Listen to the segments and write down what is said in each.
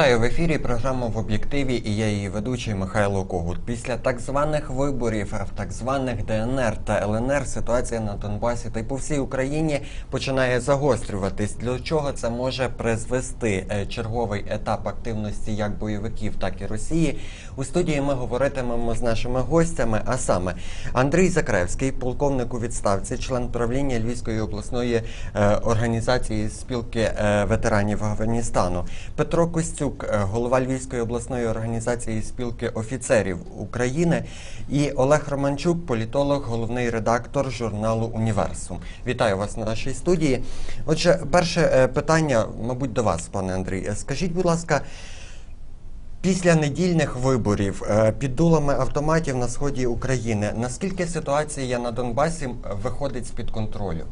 Вітаю в ефірі. Програма в об'єктиві і я її ведучий Михайло Когут. Після так званих виборів в так званих ДНР та ЛНР ситуація на Донбасі та й по всій Україні починає загострюватись. Для чого це може призвести Е, черговий етап активності як бойовиків, так і Росії? У студії ми говоритимемо з нашими гостями. А саме Андрій Закревський, полковник у відставці, член правління Львівської обласної е, організації спілки е, ветеранів Афганістану. Петро Костюк, е, голова Львівської обласної організації спілки офіцерів України, і Олег Романчук, політолог, головний редактор журналу Універсум. Вітаю вас на нашій студії. Отже, перше е, питання, мабуть, до вас, пане Андрій. Е, Скажіть, будь ласка. Після недільних виборів під дулами автоматів на сході України наскільки ситуація на Донбасі виходить з під контролю?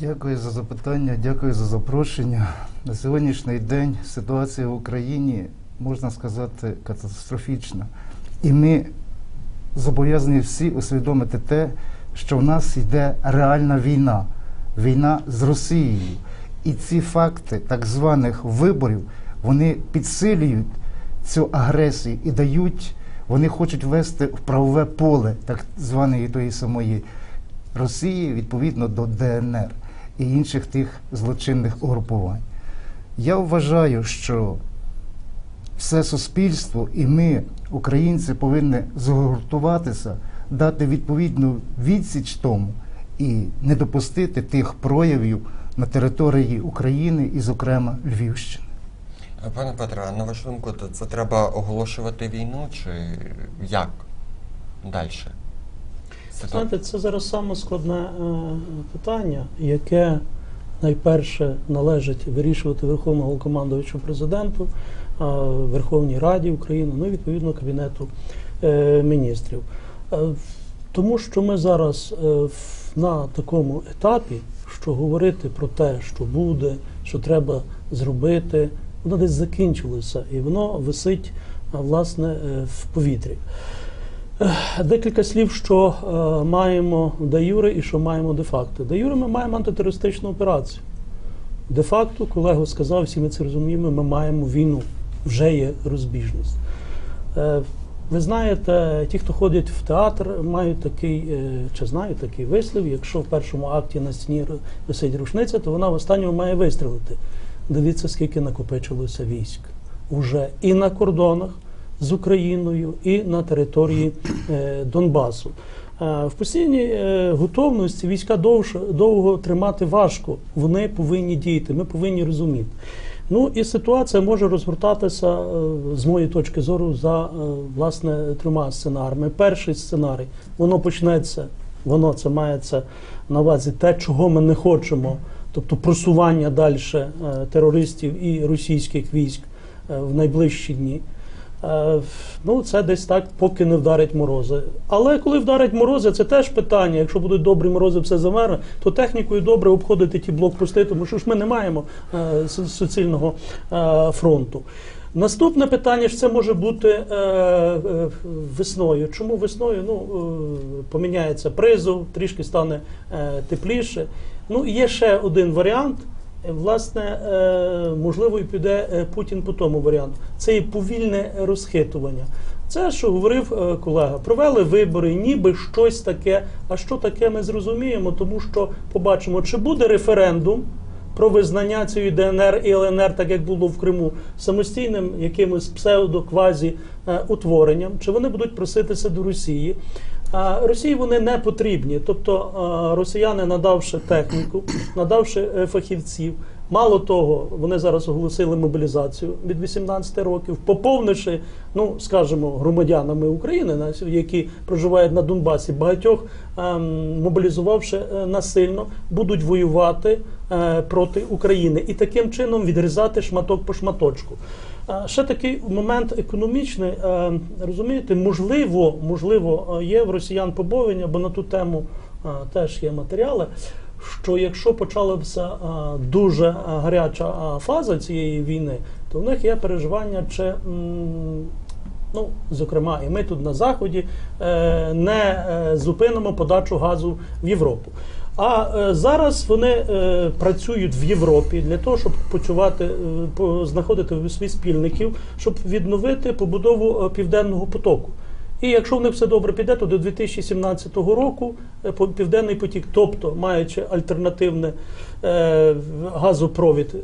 Дякую за запитання, дякую за запрошення. На сьогоднішній день ситуація в Україні, можна сказати, катастрофічна. І ми зобов'язані всі усвідомити те, що в нас йде реальна війна, війна з Росією. І ці факти так званих виборів вони підсилюють цю агресію і дають, вони хочуть ввести в правове поле так званої тої самої Росії відповідно до ДНР і інших тих злочинних угрупувань. Я вважаю, що все суспільство і ми, українці, повинні згуртуватися, дати відповідну відсіч тому і не допустити тих проявів на території України і, зокрема, Львівщини. Пане Петре, а на вашу думку, це треба оголошувати війну чи як далі? Знаєте, це зараз саме складне е, питання, яке найперше належить вирішувати Верховному командувачу президенту, е, Верховній Раді України, ну і відповідно Кабінету е, міністрів. Тому що ми зараз на такому етапі, що говорити про те, що буде, що треба зробити, воно десь закінчилося, і воно висить власне в повітрі. Декілька слів, що е, маємо де юре і що маємо де факто. Де юре ми маємо антитерористичну операцію. Де факто, колега сказав, всі ми це розуміємо, ми маємо війну. Вже є розбіжність. Е, ви знаєте, ті, хто ходять в театр, мають такий, е, чи знають такий вислів, якщо в першому акті на стіні висить рушниця, то вона в останньому має вистрілити. Дивіться, скільки накопичилося військ уже і на кордонах з Україною, і на території е, Донбасу. Е, В постійній е, готовності війська довше, довго тримати важко. Вони повинні діяти, ми повинні розуміти. Ну і ситуація може розгортатися з моєї точки зору за власне трьома сценаріями. Перший сценарій воно почнеться, воно це мається на увазі те, чого ми не хочемо, тобто просування далі терористів і російських військ в найближчі дні. Е, Ну, це десь так, поки не вдарить морози. Але коли вдарить морози, це теж питання. Якщо будуть добрі морози, все замерне, то технікою добре обходити ті блокпости, тому що ж ми не маємо е, суцільного е, фронту. Наступне питання ж це може бути весною. Чому весною? Ну, поміняється призов, трішки стане тепліше. Ну, є ще один варіант. Власне, е, можливо, і піде е, Путін по тому варіанту. Це є повільне розхитування. Це, що говорив е, колега, провели вибори, ніби щось таке. А що таке, ми зрозуміємо, тому що побачимо, чи буде референдум про визнання цієї ДНР і ЛНР, так як було в Криму, самостійним якимось псевдо-квазі утворенням, чи вони будуть проситися до Росії. Росії вони не потрібні. Тобто росіяни, надавши техніку, надавши е, фахівців. Мало того, вони зараз оголосили мобілізацію від 18 років, поповнивши, ну скажімо, громадянами України, які проживають на Донбасі, багатьох ем, мобілізувавши е, насильно, будуть воювати е, проти України і таким чином відрізати шматок по шматочку. Ще такий момент економічний. Е, Розумієте, можливо, можливо, е, є в росіян побоювання, бо на ту тему е, теж є матеріали. Що якщо почалася дуже гаряча фаза цієї війни, то в них є переживання, чи ну, зокрема, і ми тут на заході не зупинимо подачу газу в Європу. А е, зараз вони е, працюють в Європі для того, щоб почувати, е, по- знаходити своїх спільників, щоб відновити побудову е, південного потоку. І якщо в них все добре піде, то до 2017 року е, південний потік, тобто маючи альтернативний е, газопровід,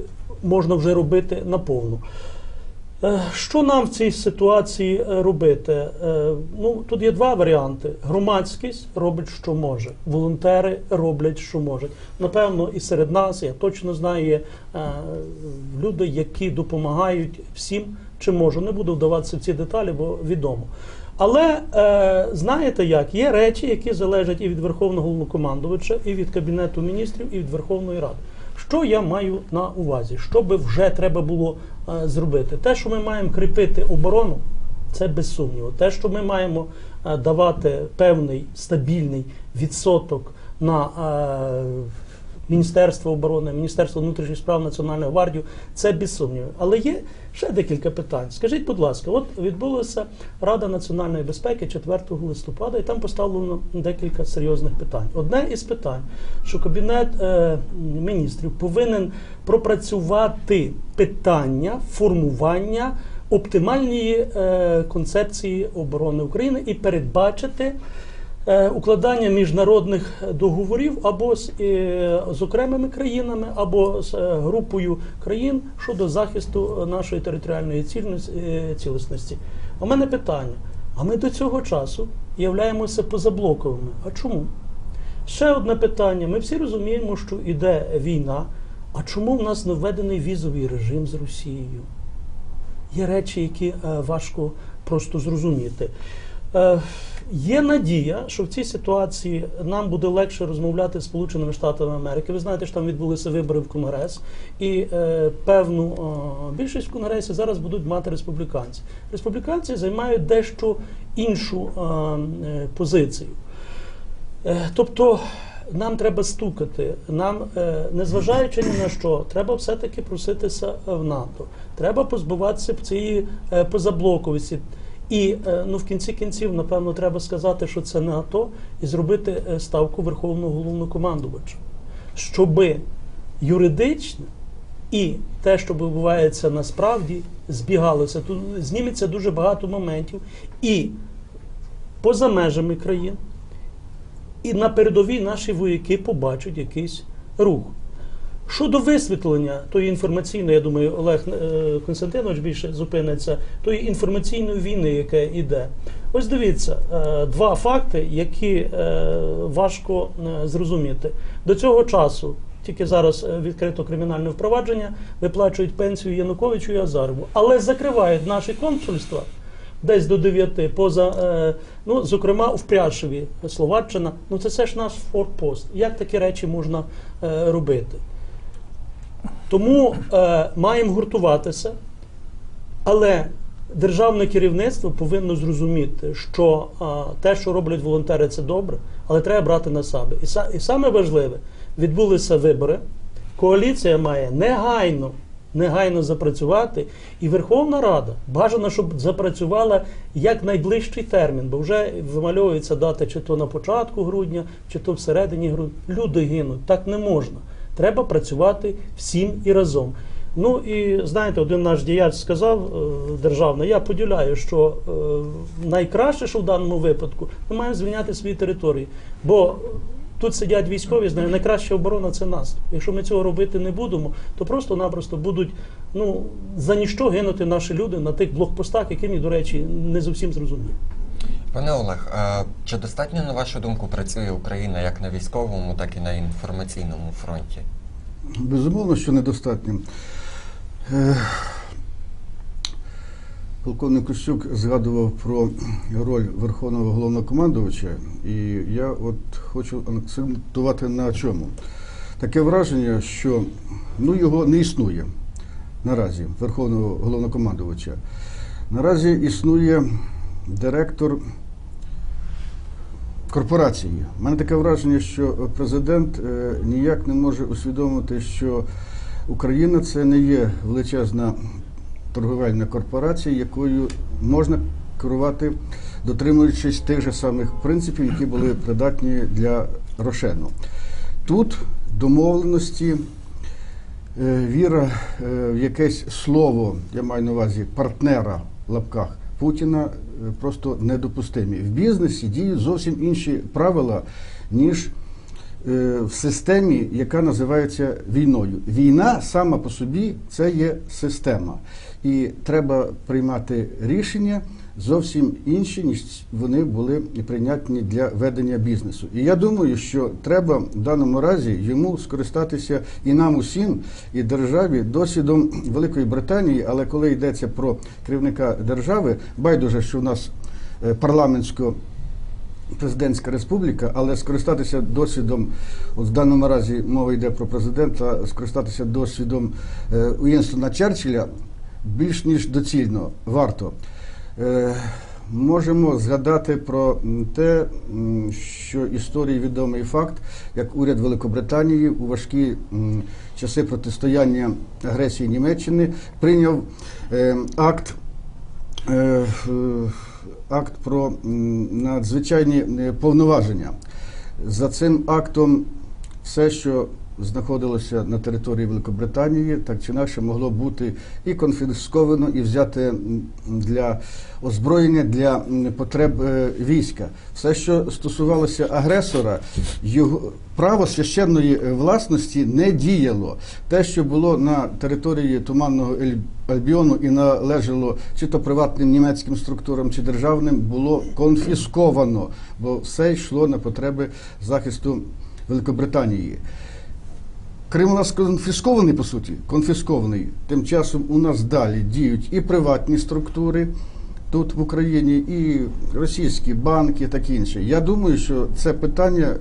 можна вже робити наповну. Е, Що нам в цій ситуації е, робити? Е, Ну, тут є два варіанти. Громадськість робить, що може. Волонтери роблять, що можуть. Напевно, і серед нас, я точно знаю, є люди, які допомагають всім, чи можу. Не буду вдаватися в ці деталі, бо відомо. Але е, знаєте як, є речі, які залежать і від Верховного Головнокомандувача, і від Кабінету міністрів, і від Верховної Ради. Що я маю на увазі? Що би вже треба було е, зробити? Те, що ми маємо кріпити оборону, це без сумніву. Те, що ми маємо е, давати певний стабільний відсоток на е, Міністерство оборони, Міністерство внутрішніх справ Національної гвардії, це без сумніву. Але є ще декілька питань. Скажіть, будь ласка, от відбулася Рада національної безпеки 4 листопада, і там поставлено декілька серйозних питань. Одне із питань, що кабінет е, міністрів повинен пропрацювати питання формування оптимальної е, концепції оборони України і передбачити. Е, Укладання міжнародних договорів або з, е, з окремими країнами, або з е, групою країн щодо захисту нашої територіальної цілісності. У мене питання: а ми до цього часу являємося позаблоковими. А чому? Ще одне питання. Ми всі розуміємо, що йде війна. А чому в нас не введений візовий режим з Росією? Є речі, які важко просто зрозуміти. Є надія, що в цій ситуації нам буде легше розмовляти з Сполученими Штатами Америки. Ви знаєте, що там відбулися вибори в Конгрес, і е, певну е, більшість в Конгресі зараз будуть мати республіканці. Республіканці займають дещо іншу е, е, позицію. Е, Тобто нам треба стукати, нам, е, незважаючи ні на що, треба все-таки проситися в НАТО. Треба позбуватися цієї е, позаблоковості. І е, ну, в кінці кінців, напевно, треба сказати, що це не АТО, і зробити е, ставку Верховного головнокомандувача, щоби юридично і те, що відбувається насправді, збігалося. Тут зніметься дуже багато моментів і поза межами країн, і на передовій наші вояки побачать якийсь рух. Щодо висвітлення тої інформаційної, я думаю, Олег е, Константинович більше зупиниться, тої інформаційної війни, яка йде. Ось дивіться, е, два факти, які е, важко зрозуміти. До цього часу, тільки зараз відкрито кримінальне впровадження, виплачують пенсію Януковичу і Азарову, але закривають наші консульства десь до 9, поза, ну, зокрема, в Пряшеві, Словаччина. Ну це все ж наш форпост. Як такі речі можна робити? Тому е, маємо гуртуватися, але державне керівництво повинно зрозуміти, що е, те, що роблять волонтери, це добре, але треба брати на себе. І, і саме важливе, відбулися вибори. Коаліція має негайно, негайно запрацювати, і Верховна Рада бажано, щоб запрацювала як найближчий термін, бо вже вимальовується дата чи то на початку грудня, чи то всередині грудня. Люди гинуть, так не можна. Треба працювати всім і разом. Ну і знаєте, один наш діяч сказав е, державний, я поділяю, що е, найкраще, що в даному випадку, ми маємо звільняти свої території. Бо тут сидять військові, знають, найкраща оборона це нас. Якщо ми цього робити не будемо, то просто-напросто будуть ну, за ніщо гинути наші люди на тих блокпостах, які до речі, не зовсім зрозумілі. Пане Олег, а чи достатньо, на вашу думку, працює Україна як на військовому, так і на інформаційному фронті? Безумовно, що недостатньо. Е, Полковник Кощук згадував про роль Верховного головнокомандувача, і я от хочу акцентувати на чому. Таке враження, що ну, його не існує наразі, Верховного головнокомандувача. Наразі існує директор корпорації. У мене таке враження, що президент е, ніяк не може усвідомити, що Україна це не є величезна торговельна корпорація, якою можна керувати, дотримуючись тих же самих принципів, які були придатні для Рошену. Тут домовленості, е, віра е, в якесь слово, я маю на увазі партнера в лапках Путіна, е, просто недопустимі. В бізнесі діють зовсім інші правила, ніж е, в системі, яка називається війною. Війна сама по собі це є система. І треба приймати рішення зовсім інші, ніж вони були прийнятні для ведення бізнесу. І я думаю, що треба в даному разі йому скористатися і нам усім, і державі досвідом Великої Британії. Але коли йдеться про керівника держави, байдуже, що в нас е, парламентсько президентська республіка, але скористатися досвідом, от в даному разі мова йде про президента, скористатися досвідом е, Уінстона Черчилля більш ніж доцільно варто. Е, Можемо згадати про те, що історії відомий факт, як уряд Великобританії у важкі часи протистояння агресії Німеччини прийняв е, акт е, акт про надзвичайні повноваження. За цим актом все, що знаходилося на території Великобританії, так чи інакше могло бути і конфісковано, і взяте для озброєння для потреб е, війська. Все, що стосувалося агресора, його право священної е, власності не діяло. Те, що було на території Туманного Альбіону і належало чи то приватним німецьким структурам, чи державним, було конфісковано, бо все йшло на потреби захисту Великобританії. Крим у нас конфіскований, по суті, конфіскований. Тим часом у нас далі діють і приватні структури тут в Україні, і російські банки, так інше. Я думаю, що це питання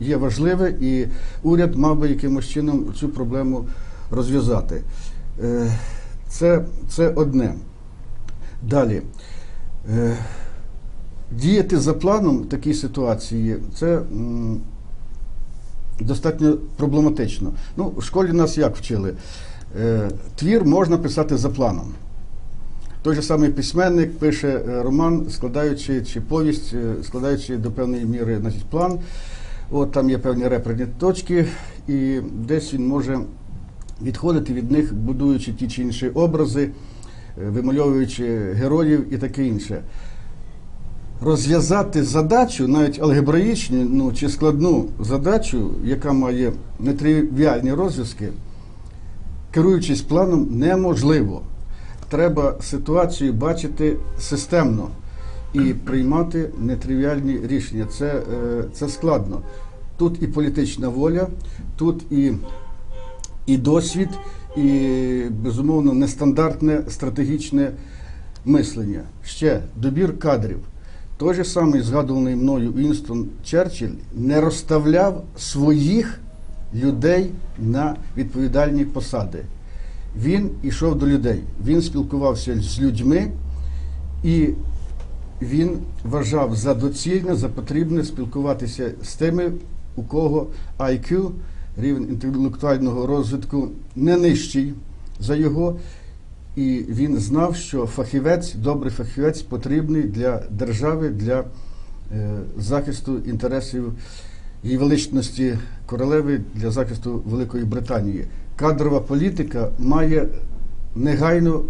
є важливе, і уряд мав би якимось чином цю проблему розв'язати. Е, Це, це одне. Далі. Е, Діяти за планом в такій ситуації це. Достатньо проблематично. Ну, в школі нас як вчили? Е, твір можна писати за планом. Той же самий письменник пише е, роман, складаючи чи повість, е, складаючи до певної міри значить, план. От там є певні реперні точки, і десь він може відходити від них, будуючи ті чи інші образи, вимальовуючи героїв і таке інше розв'язати задачу, навіть алгебраїчну ну, чи складну задачу, яка має нетривіальні розв'язки, керуючись планом, неможливо. Треба ситуацію бачити системно і приймати нетривіальні рішення. Це, е, це складно. Тут і політична воля, тут і, і досвід, і, безумовно, нестандартне стратегічне мислення. Ще добір кадрів. Той же самий згадуваний мною Вінстон Черчилль не розставляв своїх людей на відповідальні посади. Він йшов до людей, він спілкувався з людьми, і він вважав за доцільне, за потрібне спілкуватися з тими, у кого IQ, рівень інтелектуального розвитку, не нижчий за його. І він знав, що фахівець, добрий фахівець потрібний для держави, для е, захисту інтересів її величності королеви, для захисту Великої Британії. Кадрова політика має негайно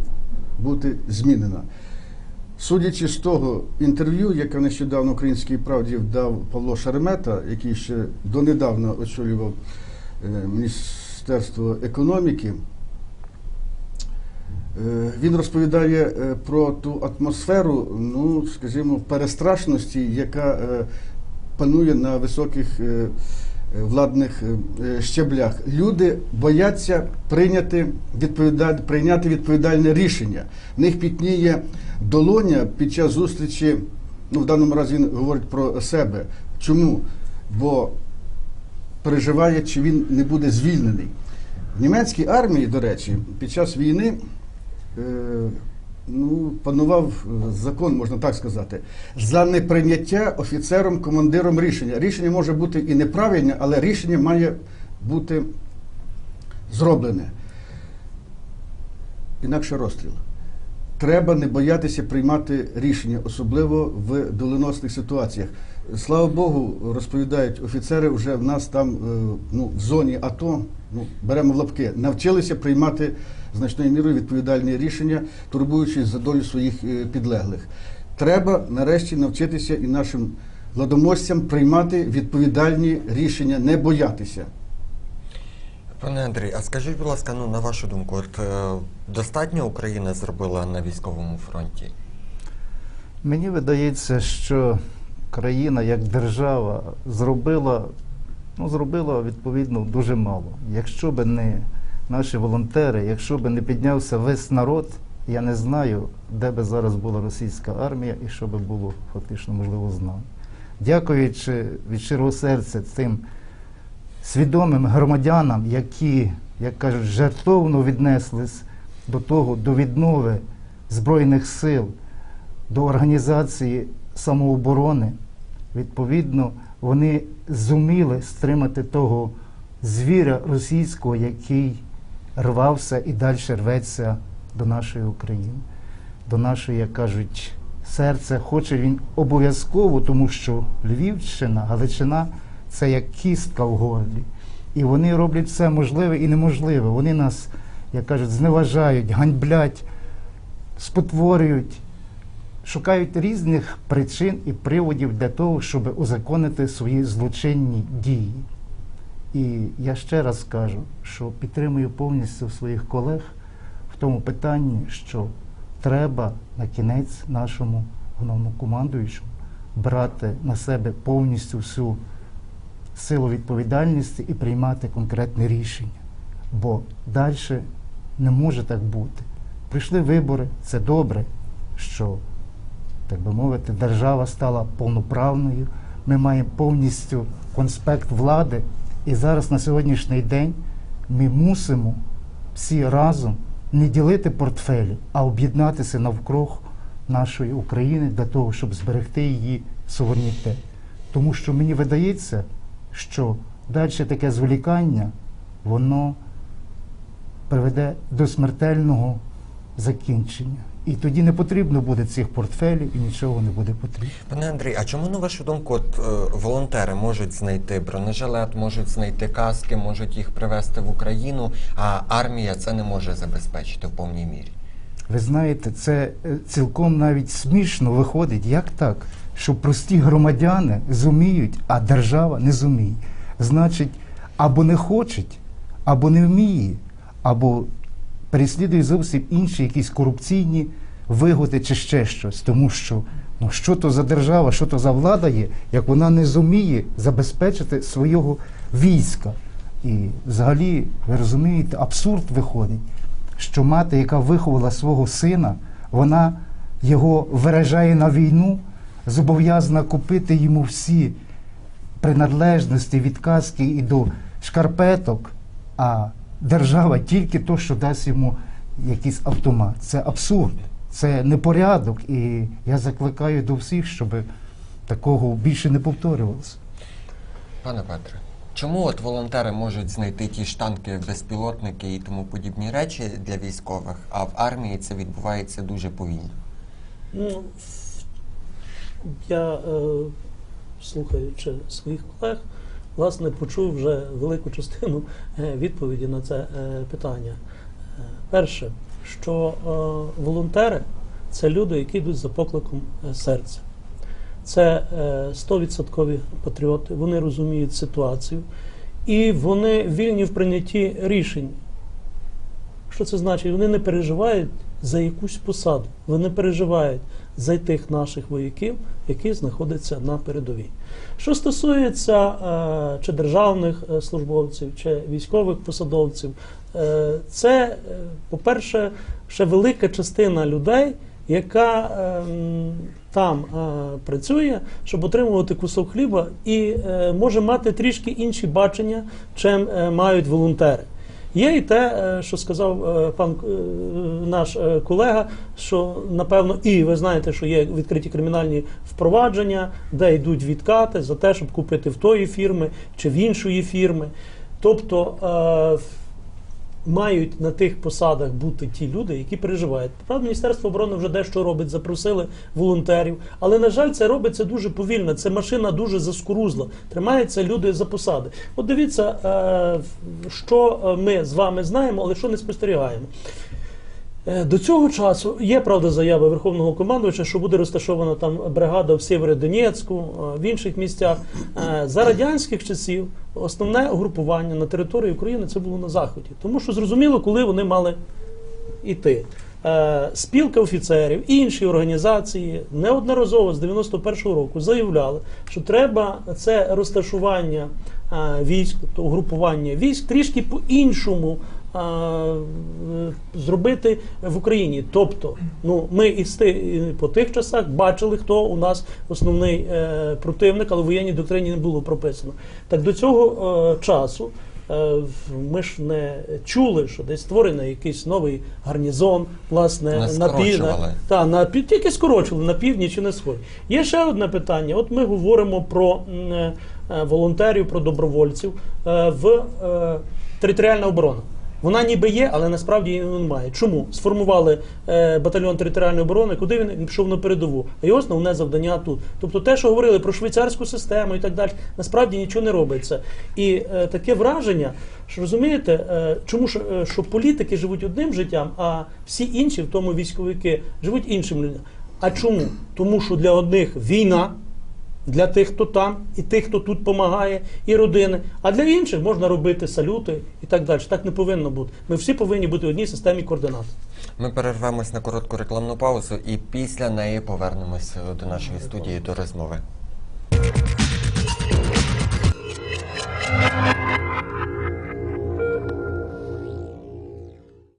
бути змінена. Судячи з того інтерв'ю, яке нещодавно українській правді дав Павло Шеремета, який ще донедавна очолював е, Міністерство економіки. Е, Він розповідає е, про ту атмосферу, ну скажімо, перестрашності, яка е, панує на високих владних щеблях. Люди бояться прийняти відповідаль... прийняти відповідальне рішення. В них пітніє долоня під час зустрічі. Ну, в даному разі він говорить про себе. Чому? Бо переживає, чи він не буде звільнений. В німецькій армії, до речі, під час війни ну, панував е, закон, можна так сказати, за неприйняття офіцером, командиром рішення. Рішення може бути і неправильне, але рішення має бути зроблене. Інакше розстріл. Треба не боятися приймати рішення, особливо в доленосних ситуаціях. Слава Богу, розповідають офіцери, вже в нас там е, ну, в зоні АТО, ну, беремо в лапки, навчилися приймати значною мірою відповідальні рішення, турбуючись за долю своїх е, підлеглих. Треба нарешті навчитися і нашим владоможцям приймати відповідальні рішення, не боятися. Пане Андрій, а скажіть, будь ласка, ну на вашу думку, от е, достатньо Україна зробила на військовому фронті? Мені видається, що країна як держава зробила, ну, зробила відповідно дуже мало. Якщо б не наші волонтери, якщо б не піднявся весь народ, я не знаю, де би зараз була російська армія і що би було фактично можливо з нами. Дякуючи від щирого серця цим свідомим громадянам, які, як кажуть, жертовно віднеслись до того, до віднови Збройних сил, до організації самооборони, відповідно, вони зуміли стримати того звіря російського, який рвався і далі рветься до нашої України, до нашої, як кажуть, серця. Хоче він обов'язково, тому що Львівщина, Галичина це як кістка в горлі. І вони роблять все можливе і неможливе. Вони нас, як кажуть, зневажають, ганьблять, спотворюють, шукають різних причин і приводів для того, щоб узаконити свої злочинні дії. І я ще раз скажу, що підтримую повністю своїх колег в тому питанні, що треба на кінець нашому головнокомандуючому брати на себе повністю всю силу відповідальності і приймати конкретне рішення. Бо далі не може так бути. Прийшли вибори, це добре, що, так би мовити, держава стала повноправною. Ми маємо повністю конспект влади. І зараз на сьогоднішній день ми мусимо всі разом не ділити портфелі, а об'єднатися навкруг нашої України для того, щоб зберегти її суверенітет. Тому що мені видається, що далі таке зволікання, воно приведе до смертельного закінчення. І тоді не потрібно буде цих портфелів і нічого не буде потрібно. Пане Андрій, а чому на вашу думку, от е, волонтери можуть знайти бронежилет, можуть знайти каски, можуть їх привезти в Україну, а армія це не може забезпечити в повній мірі? Ви знаєте, це е, цілком навіть смішно виходить. Як так? Що прості громадяни зуміють, а держава не зуміє. Значить, або не хочуть, або не вміє, або переслідує зовсім інші якісь корупційні вигоди чи ще щось. Тому що ну, що то за держава, що то за влада є, як вона не зуміє забезпечити свого війська. І взагалі, ви розумієте, абсурд виходить, що мати, яка виховала свого сина, вона його виражає на війну, зобов'язана купити йому всі приналежності від каски і до шкарпеток, а держава тільки то, що дасть йому якийсь автомат. Це абсурд, це непорядок. І я закликаю до всіх, щоб такого більше не повторювалося. Пане Петре, чому от волонтери можуть знайти ті штанки, безпілотники і тому подібні речі для військових, а в армії це відбувається дуже повільно? Ну, я, е, слухаючи своїх колег, власне, почув вже велику частину е, відповіді на це е, питання. Е, Перше, що волонтери це люди, які йдуть за покликом серця. Це е, 100% патріоти, вони розуміють ситуацію і вони вільні в прийнятті рішень. Що це значить? Вони не переживають за якусь посаду, вони переживають за тих наших вояків, які знаходяться на передовій. Що стосується е, чи державних е, службовців, чи військових посадовців, е, це, по-перше, ще велика частина людей, яка е, там працює, щоб отримувати кусок хліба, і може мати трішки інші бачення, чим мають волонтери. Є і те, е, що сказав е, пан е, наш колега, що напевно, і ви знаєте, що є відкриті кримінальні впровадження, де йдуть відкати за те, щоб купити в тої фірми чи в іншої фірми. Тобто мають на тих посадах бути ті люди, які переживають. Правда, Міністерство оборони вже дещо робить, запросили волонтерів. Але, на жаль, це робиться дуже повільно. Це машина дуже заскорузла. Тримаються люди за посади. От дивіться, е, що е, ми з вами знаємо, але що не спостерігаємо. Е, До цього часу є правда заява Верховного командувача, що буде розташована там бригада в Сєвєродонецьку, е, в інших місцях. Е, За радянських часів основне угрупування на території України це було на заході, тому що зрозуміло, коли вони мали йти. Спілка офіцерів і інші організації неодноразово з 91-го року заявляли, що треба це розташування військ, тобто угрупування військ трішки по-іншому зробити в Україні. Тобто, ну ми і по тих часах бачили, хто у нас основний е, противник, але в воєнній доктрині не було прописано. Так до цього е, часу. Е, Ми ж не чули, що десь створений якийсь новий гарнізон, власне, на пів, та, на пів, тільки скорочували на північ і на сход. Є ще одне питання. От ми говоримо про волонтерів, про добровольців в територіальна оборона. Вона ніби є, але насправді її немає. Чому? Сформували е, батальйон територіальної оборони, куди він пішов на передову. А його основне завдання тут. Тобто те, що говорили про швейцарську систему і так далі, насправді нічого не робиться. І е, таке враження, що розумієте, е, чому ж, е, що політики живуть одним життям, а всі інші, в тому військовики, живуть іншим життям. А чому? Тому що для одних війна, для тих, хто там, і тих, хто тут допомагає, і родини. А для інших можна робити салюти і так далі. Так не повинно бути. Ми всі повинні бути в одній системі координат. Ми перервемось на коротку рекламну паузу і після неї повернемось до нашої студії до розмови.